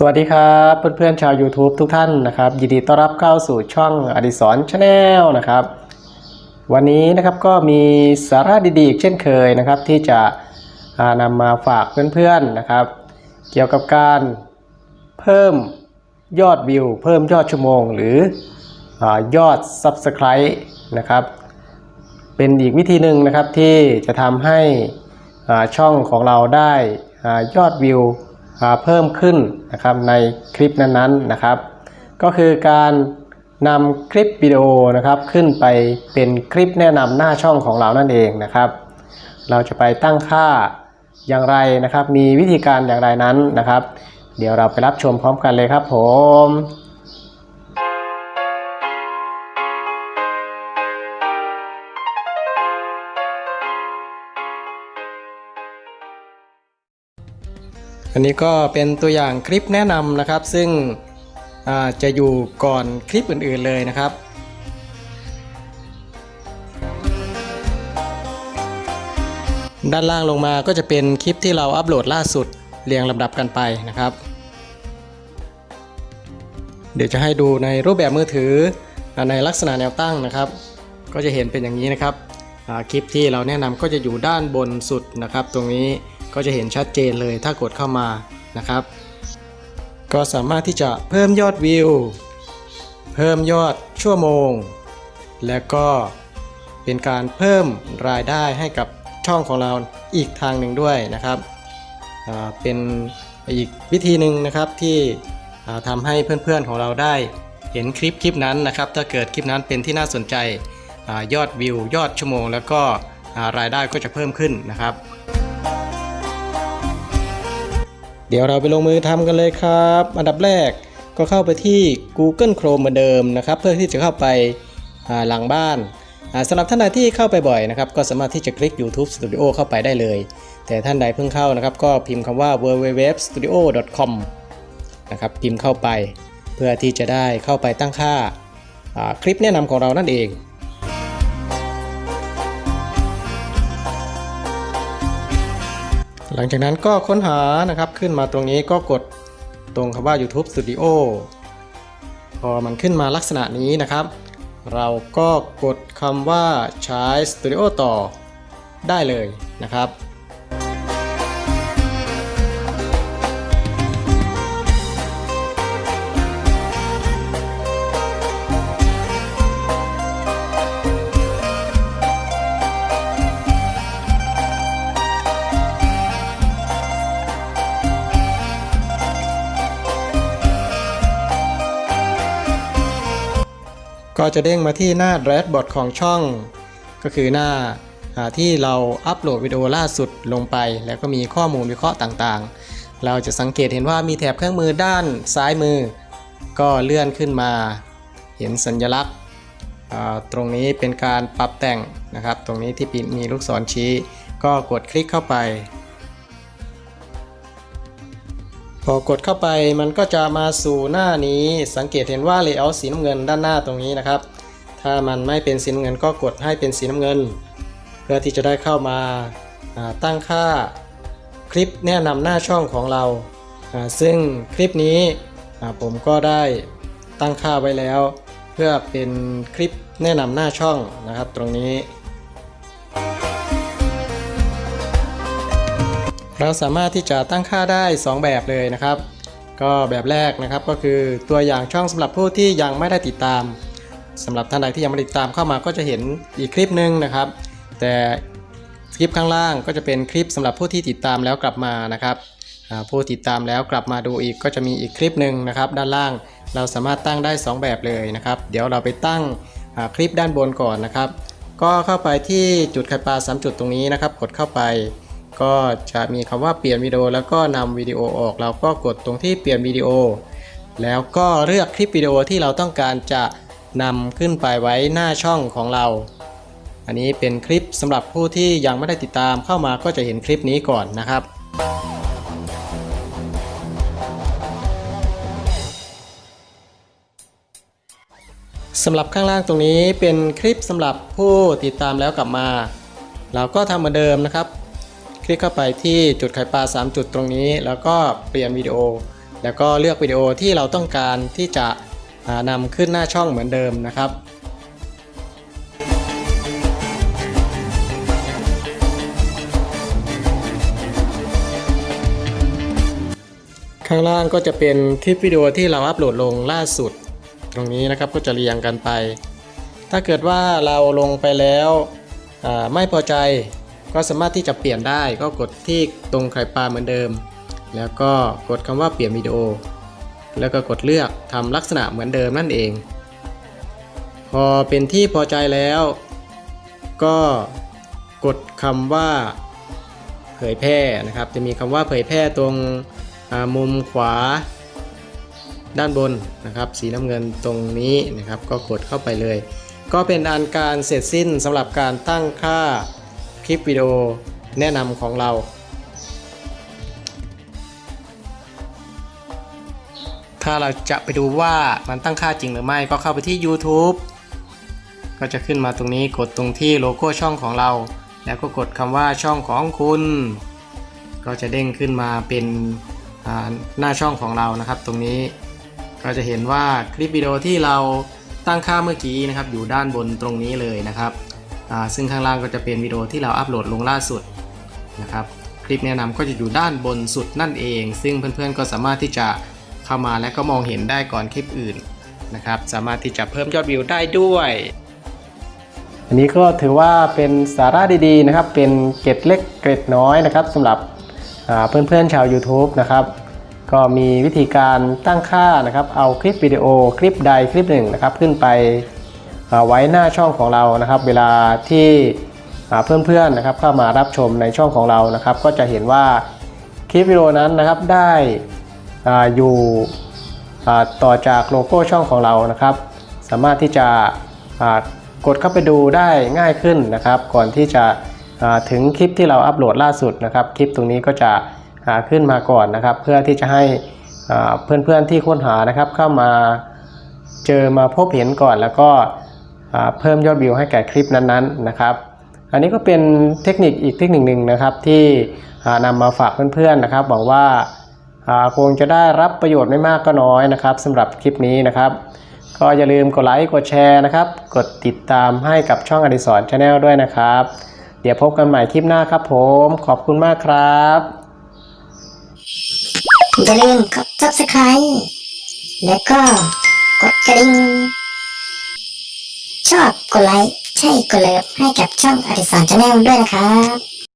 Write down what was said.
สวัสดีครับเพื่อนๆชาว YouTube ทุกท่านนะครับยินดีต้อนรับเข้าสู่ช่องอดิศรชาแนลนะครับ วันนี้นะครับก็มีสาระดีๆอีกเช่นเคยนะครับ ที่จะนำมาฝากเพื่อนๆนะครับ เกี่ยวกับการเพิ่มยอดวิว เพิ่มยอดชั่วโมง หรืออยอด Subscribe นะครับ เป็นอีกวิธีหนึ่งนะครับที่จะทำให้ช่องของเราได้อยอดวิว เพิ่มขึ้นนะครับในคลิปนั้นๆนะครับ ก็คือการนำคลิปวิดีโอนะครับขึ้นไปเป็นคลิปแนะนำหน้าช่องของเรานั่นเองนะครับ เราจะไปตั้งค่าอย่างไรนะครับ มีวิธีการอย่างไรนั้นนะครับ เดี๋ยวเราไปรับชมพร้อมกันเลยครับผม อันนี้ก็เป็นตัวอย่างคลิปแนะนำนะครับ ซึ่งจะอยู่ก่อนคลิปอื่นๆเลยนะครับด้านล่างลงมาก็จะเป็นคลิปที่เราอัปโหลดล่าสุดเรียงลำดับกันไปนะครับ เดี๋ยวจะให้ดูในรูปแบบมือถือในลักษณะแนวตั้งนะครับ ก็จะเห็นเป็นอย่างนี้นะครับคลิปที่เราแนะนำก็จะอยู่ด้านบนสุดนะครับ ตรงนี้ ก็จะเห็นชัดเจนเลยถ้ากดเข้ามานะครับ ก็สามารถที่จะเพิ่มยอดวิว เพิ่มยอดชั่วโมง และก็เป็นการเพิ่มรายได้ให้กับช่องของเราอีกทางหนึ่งด้วยนะครับเป็นอีกวิธีหนึ่งนะครับที่ทำให้เพื่อนๆของเราได้เห็นคลิปคลิปนั้นนะครับ ถ้าเกิดคลิปนั้นเป็นที่น่าสนใจอยอดวิว ยอดชั่วโมง แล้วก็รายได้ก็จะเพิ่มขึ้นนะครับ เดี๋ยวเราไปลงมือทำกันเลยครับ อันดับแรกก็เข้าไปที่ Google Chrome เหมือนเดิมนะครับ เพื่อที่จะเข้าไปหลังบ้านสำหรับท่านใดที่เข้าไปบ่อยนะครับ ก็สามารถที่จะคลิก YouTube Studio เข้าไปได้เลย แต่ท่านใดเพิ่งเข้านะครับ ก็พิมพ์คำว่า www.studio.com นะครับพิมพ์เข้าไป เพื่อที่จะได้เข้าไปตั้งค่าคลิปแนะนำของเรานั่นเอง หลังจากนั้นก็ค้นหานะครับขึ้นมาตรงนี้ก็กดตรงคำว่า YouTube Studio พอมันขึ้นมาลักษณะนี้นะครับ เราก็กดคำว่าใช้ Studio ต่อได้เลยนะครับ ก็จะเด้งมาที่หน้า d r a s b o a r d ของช่อง ก็คือหน้าที่เราอัปโหลดวิดีโอล่าสุดลงไป แล้วก็มีข้อมูลวิเคราะห์ต่างๆ เราจะสังเกตเห็นว่ามีแถบเครื่องมือด้านซ้ายมือ ก็เลื่อนขึ้นมา เห็นสัญลักษณ์ตรงนี้เป็นการปรับแต่งนะครับ ตรงนี้ที่มีลูกศรชี้ ก็กดคลิกเข้าไป พอกดเข้าไปมันก็จะมาสู่หน้านี้สังเกตเห็นว่า layout สีน้ำเงินด้านหน้าตรงนี้นะครับ ถ้ามันไม่เป็นสีน้ำเงินก็กดให้เป็นสีน้ำเงิน เพื่อที่จะได้เข้ามาตั้งค่าคลิปแนะนำหน้าช่องของเรา ซึ่งคลิปนี้ผมก็ได้ตั้งค่าไว้แล้ว เพื่อเป็นคลิปแนะนำหน้าช่องนะครับตรงนี้ เราสามารถที่จะตั้งค่าได้ 2 แบบเลยนะครับ ก็แบบแรกนะครับก็คือตัวอย่างช่องสำหรับผู้ที่ยังไม่ได้ติดตามสำหรับท่านใดที่ยังไม่ติดตามเข้ามาก็จะเห็นอีกคลิปหนึ่งนะครับ แต่คลิปข้างล่างก็จะเป็นคลิปสำหรับผู้ที่ติดตามแล้วกลับมานะครับผู้ติดตามแล้วกลับมาดูอีกก็จะมีอีกคลิปหนึ่งนะครับด้านล่างเราสามารถตั้งได้ 2 แบบเลยนะครับ เดี๋ยวเราไปตั้งคลิปด้านบนก่อนนะครับ ก็เข้าไปที่จุดไข่ปลา3จุดตรงนี้นะครับ กดเข้าไป ก็จะมีคำว่าเปลี่ยนวิดีโอแล้วก็นำวิดีโอออก เราก็กดตรงที่เปลี่ยนวิดีโอ แล้วก็เลือกคลิปวิดีโอที่เราต้องการจะนำขึ้นไปไว้หน้าช่องของเรา อันนี้เป็นคลิปสำหรับผู้ที่ยังไม่ได้ติดตามเข้ามาก็จะเห็นคลิปนี้ก่อนนะครับสำหรับข้างล่างตรงนี้เป็นคลิปสำหรับผู้ติดตามแล้วกลับมา เราก็ทำเหมือนเดิมนะครับ ลิกเข้าไปที่จุดไข่ปลา 3 จุดตรงนี้ แล้วก็เปลี่ยนวิดีโอ แล้วก็เลือกวิดีโอที่เราต้องการที่จะนำขึ้นหน้าช่องเหมือนเดิมนะครับข้างล่างก็จะเป็นคลิปวิดีโอที่เราอัปโหลดลงล่าสุด ตรงนี้นะครับก็จะเรียงกันไป ถ้าเกิดว่าเราลงไปแล้วไม่พอใจ ก็สามารถที่จะเปลี่ยนได้ก็กดที่ตรงไข่ปลาเหมือนเดิม แล้วก็กดคำว่าเปลี่ยนวิดีโอ แล้วก็กดเลือกทำลักษณะเหมือนเดิมนั่นเอง พอเป็นที่พอใจแล้ว ก็กดคำว่าเผยแพร่นะครับ จะมีคำว่าเผยแพร่ตรงมุมขวาด้านบนนะครับสีน้ำเงินตรงนี้นะครับ ก็กดเข้าไปเลย ก็เป็นอันการเสร็จสิ้นสำหรับการตั้งค่า คลิปวิดีโอแนะนำของเรา ถ้าเราจะไปดูว่ามันตั้งค่าจริงหรือไม่ก็เข้าไปที่ YouTube ก็จะขึ้นมาตรงนี้กดตรงที่โลโก้ช่องของเรา แล้วก็กดคำว่าช่องของคุณ ก็จะเด้งขึ้นมาเป็นหน้าช่องของเรานะครับ ตรงนี้ก็จะเห็นว่าคลิปวิดีโอที่เราตั้งค่าเมื่อกี้นะครับ อยู่ด้านบนตรงนี้เลยนะครับ ซึ่งข้างล่างก็จะเป็นวิดีโอที่เราอัปโหลดลงล่าสุดนะครับคลิปแนะนำก็จะอยู่ด้านบนสุดนั่นเอง ซึ่งเพื่อนๆก็สามารถที่จะเข้ามาและก็มองเห็นได้ก่อนคลิปอื่นนะครับสามารถที่จะเพิ่มยอดวิวได้ด้วย อันนี้ก็ถือว่าเป็นสาระดีๆนะครับ เป็นเกร็ดเล็กเกร็ดน้อยนะครับสำหรับเพื่อนๆชาว YouTube นะครับ ก็มีวิธีการตั้งค่านะครับ เอาคลิปวิดีโอคลิปใดคลิปหนึ่งนะครับ ขึ้นไป ไว้หน้าช่องของเรานะครับ เวลาที่เพื่อนๆนะครับเข้ามารับชมในช่องของเรานะครับ ก็จะเห็นว่าคลิปวิดีโอนั้นนะครับได้อยู่ต่อจากโลโก้ช่องของเรานะครับ สามารถที่จะกดเข้าไปดูได้ง่ายขึ้นนะครับ ก่อนที่จะถึงคลิปที่เราอัปโหลดล่าสุดนะครับ คลิปตรงนี้ก็จะขึ้นมาก่อนนะครับ เพื่อที่จะให้เพื่อนๆที่ค้นหานะครับเข้ามาเจอมาพบเห็นก่อนแล้วก็ เพิ่มยอดวิวให้แก่คลิปนั้นๆนะครับ อันนี้ก็เป็นเทคนิคอีกเทคนิคหนึ่งนะครับที่อ่านำมาฝากเพื่อนๆนะครับหวังว่าอ่าคงจะได้รับประโยชน์ไม่มากก็น้อยนะครับสำหรับคลิปนี้นะครับ ก็อย่าลืมกดไลค์กดแชร์นะครับ กดติดตามให้กับช่องอดิสรชาแนลด้วยนะครับ เดี๋ยวพบกันใหม่คลิปหน้าครับผม ขอบคุณมากครับอย่าลืมกด subscribe แล้วก็กดกระดิ่ง ชอบกดไลค์ใช่กดเลิฟให้กับช่องอดิสรชาแนลด้วยนะครับ